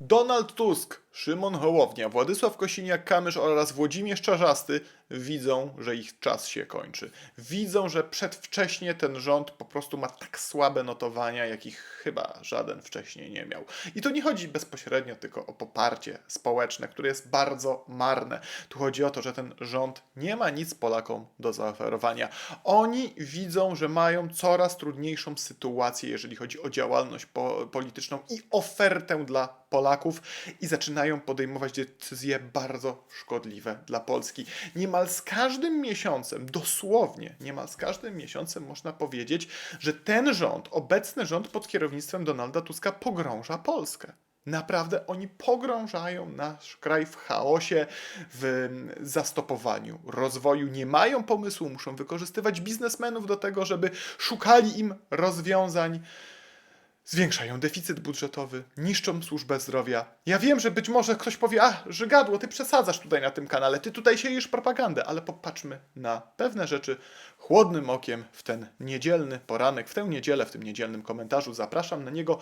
Donald Tusk, Szymon Hołownia, Władysław Kosiniak-Kamysz oraz Włodzimierz Czarzasty widzą, że ich czas się kończy. Widzą, że przedwcześnie ten rząd po prostu ma tak słabe notowania, jakich chyba żaden wcześniej nie miał. I tu nie chodzi bezpośrednio tylko o poparcie społeczne, które jest bardzo marne. Tu chodzi o to, że ten rząd nie ma nic Polakom do zaoferowania. Oni widzą, że mają coraz trudniejszą sytuację, jeżeli chodzi o działalność po polityczną i ofertę dla Polaków i zaczynają podejmować decyzje bardzo szkodliwe dla Polski. Niemal z każdym miesiącem, dosłownie niemal z każdym miesiącem można powiedzieć, że ten rząd, obecny rząd pod kierownictwem Donalda Tuska pogrąża Polskę. Naprawdę oni pogrążają nasz kraj w chaosie, w zastopowaniu rozwoju. Nie mają pomysłu, muszą wykorzystywać biznesmenów do tego, żeby szukali im rozwiązań zwiększają deficyt budżetowy, niszczą służbę zdrowia. Ja wiem, że być może ktoś powie, a, Żygadło, ty przesadzasz tutaj na tym kanale, ty tutaj siejesz propagandę, ale popatrzmy na pewne rzeczy chłodnym okiem w ten niedzielny poranek, w tę niedzielę, w tym niedzielnym komentarzu. Zapraszam na niego.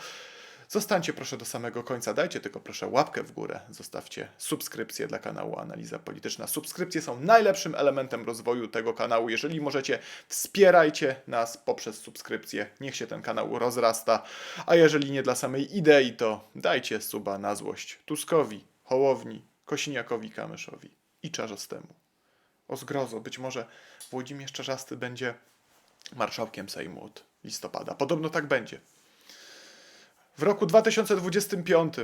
Zostańcie proszę do samego końca, dajcie tylko proszę łapkę w górę, zostawcie subskrypcję dla kanału Analiza Polityczna. Subskrypcje są najlepszym elementem rozwoju tego kanału. Jeżeli możecie, wspierajcie nas poprzez subskrypcję. Niech się ten kanał rozrasta. A jeżeli nie dla samej idei, to dajcie suba na złość Tuskowi, Hołowni, Kosiniakowi, Kamyszowi i Czarzastemu. O zgrozo, być może Włodzimierz Czarzasty będzie marszałkiem Sejmu od listopada. Podobno tak będzie. W roku 2025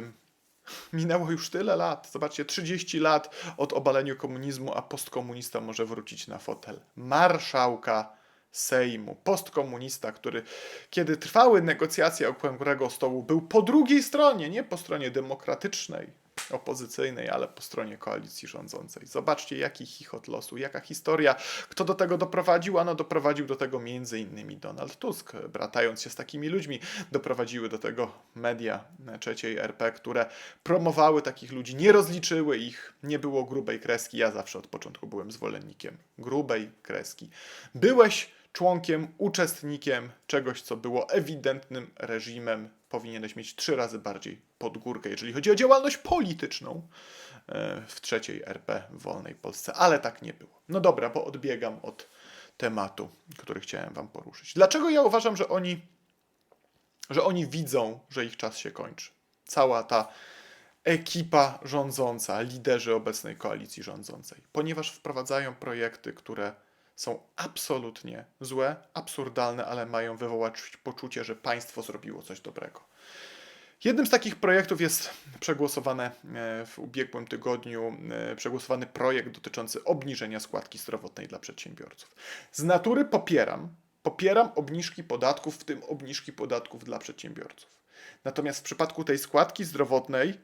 minęło już tyle lat. Zobaczcie, 30 lat od obalenia komunizmu, a postkomunista może wrócić na fotel marszałka Sejmu. Postkomunista, który kiedy trwały negocjacje okrągłego stołu, był po drugiej stronie, nie po stronie demokratycznej, opozycyjnej, ale po stronie koalicji rządzącej. Zobaczcie, jaki chichot losu, jaka historia. Kto do tego doprowadził? Ano doprowadził do tego między innymi Donald Tusk, bratając się z takimi ludźmi. Doprowadziły do tego media trzeciej RP, które promowały takich ludzi, nie rozliczyły ich, nie było grubej kreski. Ja zawsze od początku byłem zwolennikiem grubej kreski. Byłeś członkiem, uczestnikiem czegoś, co było ewidentnym reżimem, powinieneś mieć trzy razy bardziej pod górkę, jeżeli chodzi o działalność polityczną e, w trzeciej RP w wolnej Polsce, ale tak nie było. No dobra, bo odbiegam od tematu, który chciałem wam poruszyć. Dlaczego ja uważam, że oni, że oni widzą, że ich czas się kończy? Cała ta ekipa rządząca, liderzy obecnej koalicji rządzącej, ponieważ wprowadzają projekty, które są absolutnie złe, absurdalne, ale mają wywołać poczucie, że państwo zrobiło coś dobrego. Jednym z takich projektów jest przegłosowane e, w ubiegłym tygodniu e, przegłosowany projekt dotyczący obniżenia składki zdrowotnej dla przedsiębiorców. Z natury popieram, popieram obniżki podatków, w tym obniżki podatków dla przedsiębiorców. Natomiast w przypadku tej składki zdrowotnej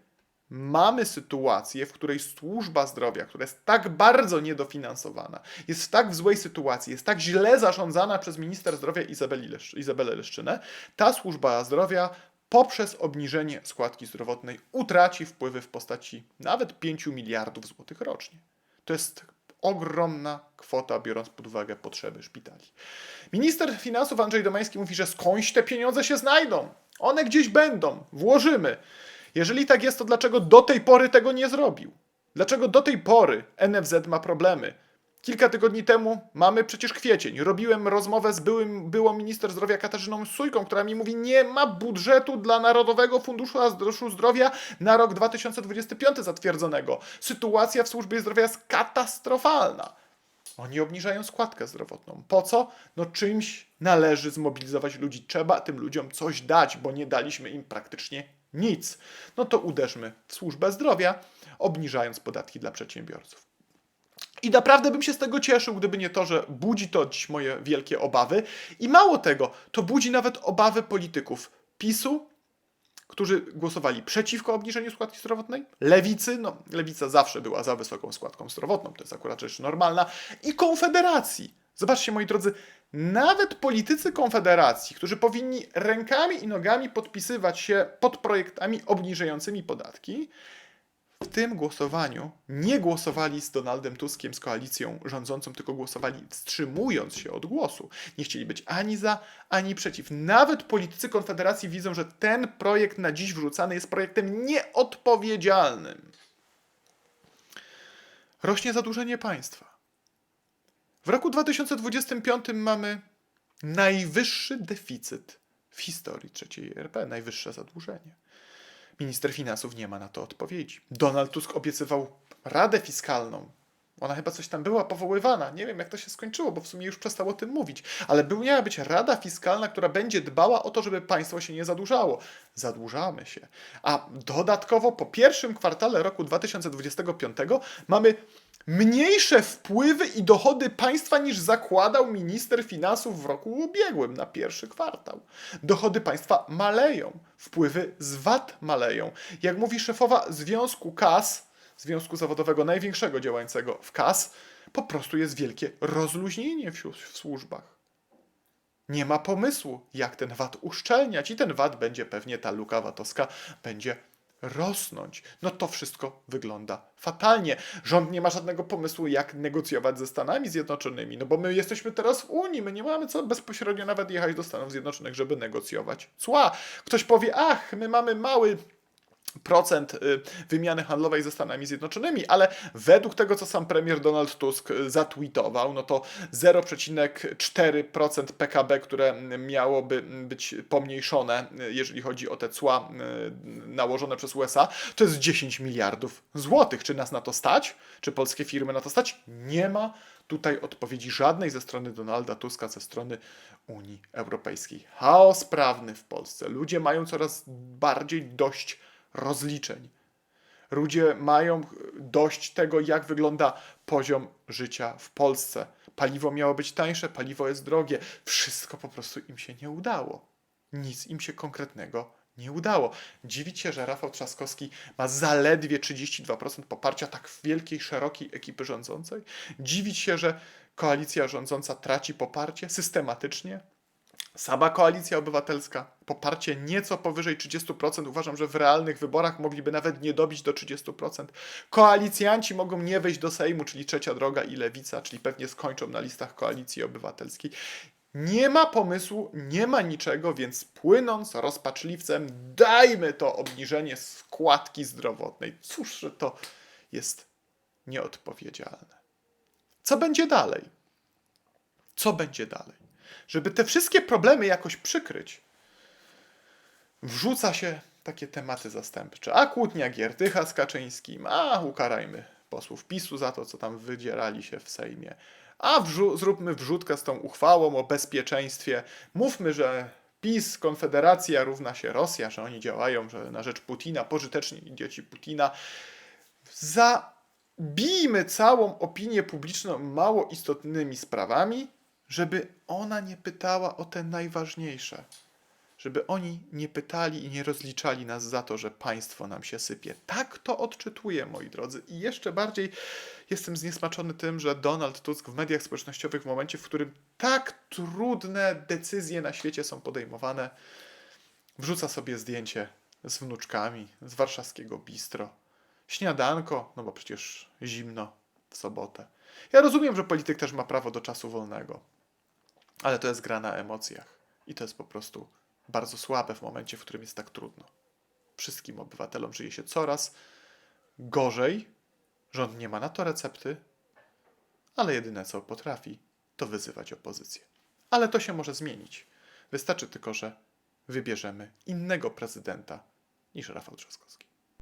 mamy sytuację, w której służba zdrowia, która jest tak bardzo niedofinansowana, jest w tak złej sytuacji, jest tak źle zarządzana przez minister zdrowia Izabelę Leszczynę, ta służba zdrowia poprzez obniżenie składki zdrowotnej utraci wpływy w postaci nawet 5 miliardów złotych rocznie. To jest ogromna kwota, biorąc pod uwagę potrzeby szpitali. Minister finansów Andrzej Domański mówi, że skądś te pieniądze się znajdą. One gdzieś będą, włożymy. Jeżeli tak jest, to dlaczego do tej pory tego nie zrobił? Dlaczego do tej pory NFZ ma problemy? Kilka tygodni temu mamy przecież kwiecień. Robiłem rozmowę z byłym, byłą minister zdrowia Katarzyną Sujką, która mi mówi, nie ma budżetu dla Narodowego Funduszu Zdrowia na rok 2025 zatwierdzonego. Sytuacja w służbie zdrowia jest katastrofalna. Oni obniżają składkę zdrowotną. Po co? No czymś należy zmobilizować ludzi. Trzeba tym ludziom coś dać, bo nie daliśmy im praktycznie nic. No to uderzmy w służbę zdrowia, obniżając podatki dla przedsiębiorców. I naprawdę bym się z tego cieszył, gdyby nie to, że budzi to dziś moje wielkie obawy. I mało tego, to budzi nawet obawy polityków PiSu, którzy głosowali przeciwko obniżeniu składki zdrowotnej, lewicy, no lewica zawsze była za wysoką składką zdrowotną, to jest akurat rzecz normalna, i konfederacji. Zobaczcie, moi drodzy, nawet politycy konfederacji, którzy powinni rękami i nogami podpisywać się pod projektami obniżającymi podatki, w tym głosowaniu nie głosowali z Donaldem Tuskiem, z koalicją rządzącą, tylko głosowali wstrzymując się od głosu. Nie chcieli być ani za, ani przeciw. Nawet politycy Konfederacji widzą, że ten projekt na dziś wrzucany jest projektem nieodpowiedzialnym. Rośnie zadłużenie państwa. W roku 2025 mamy najwyższy deficyt w historii III RP, najwyższe zadłużenie. Minister finansów nie ma na to odpowiedzi. Donald Tusk obiecywał Radę Fiskalną. Ona chyba coś tam była powoływana. Nie wiem, jak to się skończyło, bo w sumie już przestał o tym mówić. Ale był, miała być Rada Fiskalna, która będzie dbała o to, żeby państwo się nie zadłużało. Zadłużamy się. A dodatkowo po pierwszym kwartale roku 2025 mamy mniejsze wpływy i dochody państwa niż zakładał minister finansów w roku ubiegłym na pierwszy kwartał. Dochody państwa maleją, wpływy z VAT maleją. Jak mówi szefowa Związku KAS, Związku Zawodowego największego działającego w KAS, po prostu jest wielkie rozluźnienie w, w służbach. Nie ma pomysłu, jak ten VAT uszczelniać i ten VAT będzie pewnie, ta luka VAT-owska będzie rosnąć. No to wszystko wygląda fatalnie. Rząd nie ma żadnego pomysłu, jak negocjować ze Stanami Zjednoczonymi, no bo my jesteśmy teraz w Unii, my nie mamy co bezpośrednio nawet jechać do Stanów Zjednoczonych, żeby negocjować cła. Ktoś powie, ach, my mamy mały procent y, wymiany handlowej ze Stanami Zjednoczonymi, ale według tego, co sam premier Donald Tusk y, zatweetował, no to 0,4% PKB, które miałoby być pomniejszone, y, jeżeli chodzi o te cła nałożone przez USA, to jest 10 miliardów złotych. Czy nas na to stać? Czy polskie firmy na to stać? Nie ma tutaj odpowiedzi żadnej ze strony Donalda Tuska, ze strony Unii Europejskiej. Chaos prawny w Polsce. Ludzie mają coraz bardziej dość rozliczeń. Ludzie mają dość tego, jak wygląda poziom życia w Polsce. Paliwo miało być tańsze, paliwo jest drogie. Wszystko po prostu im się nie udało. Nic im się konkretnego nie udało. Dziwić się, że Rafał Trzaskowski ma zaledwie 32% poparcia tak wielkiej, szerokiej ekipy rządzącej? Dziwić się, że koalicja rządząca traci poparcie systematycznie? Sama koalicja obywatelska, poparcie nieco powyżej 30%. Uważam, że w realnych wyborach mogliby nawet nie dobić do 30%. Koalicjanci mogą nie wejść do Sejmu, czyli Trzecia Droga i Lewica, czyli pewnie skończą na listach koalicji obywatelskiej. Nie ma pomysłu, nie ma niczego, więc płynąc rozpaczliwcem, dajmy to obniżenie składki zdrowotnej. Cóż, że to jest nieodpowiedzialne. Co będzie dalej? Co będzie dalej? Żeby te wszystkie problemy jakoś przykryć, wrzuca się takie tematy zastępcze. A kłótnia Giertycha z Kaczyńskim, a ukarajmy posłów PiSu za to, co tam wydzierali się w Sejmie. A wrzu- zróbmy wrzutkę z tą uchwałą o bezpieczeństwie. Mówmy, że PiS, Konfederacja równa się Rosja, że oni działają że na rzecz Putina, pożyteczni idioci Putina. Zabijmy całą opinię publiczną mało istotnymi sprawami, żeby ona nie pytała o te najważniejsze. Żeby oni nie pytali i nie rozliczali nas za to, że państwo nam się sypie. Tak to odczytuję, moi drodzy. I jeszcze bardziej jestem zniesmaczony tym, że Donald Tusk w mediach społecznościowych, w momencie, w którym tak trudne decyzje na świecie są podejmowane, wrzuca sobie zdjęcie z wnuczkami z warszawskiego bistro. Śniadanko, no bo przecież zimno w sobotę. Ja rozumiem, że polityk też ma prawo do czasu wolnego. Ale to jest gra na emocjach. I to jest po prostu bardzo słabe w momencie, w którym jest tak trudno. Wszystkim obywatelom żyje się coraz gorzej. Rząd nie ma na to recepty, ale jedyne co potrafi, to wyzywać opozycję. Ale to się może zmienić. Wystarczy tylko, że wybierzemy innego prezydenta niż Rafał Trzaskowski.